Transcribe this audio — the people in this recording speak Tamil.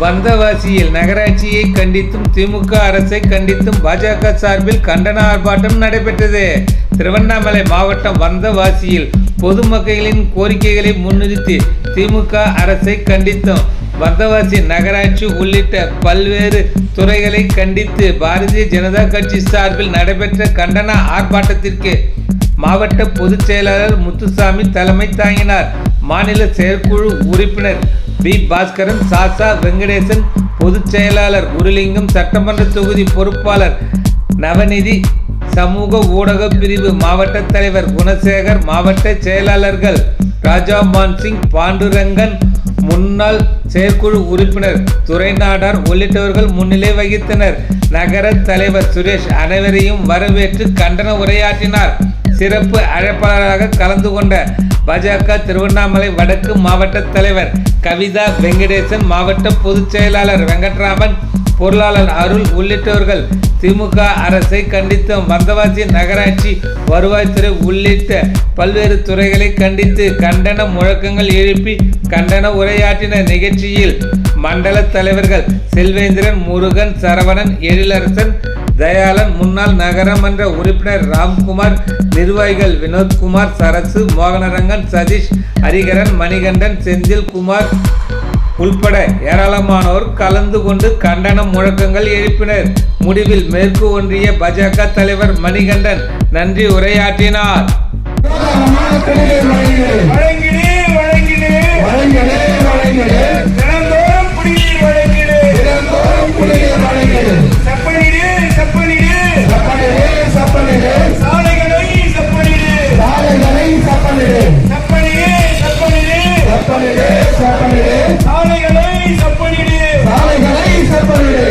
வந்தவாசியில் நகராட்சியை கண்டித்தும் திமுக அரசை கண்டித்தும் பாஜக சார்பில் கண்டன ஆர்ப்பாட்டம் நடைபெற்றது. திருவண்ணாமலை மாவட்டம் வந்தவாசியில் பொதுமக்களின் கோரிக்கைகளை முன்னிறுத்தி திமுக அரசை கண்டித்தும் வந்தவாசி நகராட்சி உள்ளிட்ட பல்வேறு துறைகளை கண்டித்து பாரதிய ஜனதா கட்சி சார்பில் நடைபெற்ற கண்டன ஆர்ப்பாட்டத்திற்கு மாவட்ட பொதுச் செயலாளர் முத்துசாமி தலைமை தாங்கினார். மாநில செயற்குழு உறுப்பினர் பி. பாஸ்கரன் சாசா வெங்கடேசன் பொதுச் செயலாளர் குருலிங்கம் சட்டமன்ற தொகுதி பொறுப்பாளர் நவநிதி சமூக ஊடக பிரிவு மாவட்ட தலைவர் குணசேகர் மாவட்ட செயலாளர்கள் ராஜா மான்சிங் பாண்டுரங்கன் முன்னாள் செயற்குழு உறுப்பினர் துரைநாடார் உள்ளிட்டவர்கள் முன்னிலை வகித்தனர். நகர தலைவர் சுரேஷ் அனைவரையும் வரவேற்று கண்டன உரையாற்றினார். சிறப்பு அழைப்பாளராக கலந்து கொண்ட பாஜக திருவண்ணாமலை வடக்கு மாவட்ட தலைவர் கவிதா வெங்கடேசன் மாவட்ட பொதுச் செயலாளர் வெங்கட்ராமன் பொருளாளர் அருள் உள்ளிட்டவர்கள் திமுக அரசை கண்டித்து வந்தவாசி நகராட்சி வருவாய்த்துறை உள்ளிட்ட பல்வேறு துறைகளை கண்டித்து கண்டன முழக்கங்கள் எழுப்பி கண்டன உரையாற்றின நிகழ்ச்சியில் மண்டல தலைவர்கள் செல்வேந்திரன் முருகன் சரவணன் எழிலரசன் தயாளன் முன்னாள் நகரமன்ற உறுப்பினர் ராம்குமார் நிர்வாகிகள் வினோத்குமார் சரசு மோகனரங்கன் சதீஷ் ஹரிகரன் மணிகண்டன் செந்தில் குமார் உள்பட ஏராளமானோர் கலந்து கொண்டு கண்டன முழக்கங்கள் எழுப்பினர். முடிவில் மேற்கு ஒன்றிய பாஜக தலைவர் மணிகண்டன் நன்றி உரையாற்றினார். செப்பனிடு சாலைகளை செப்பனிடு சாலைகளை செப்பனிடு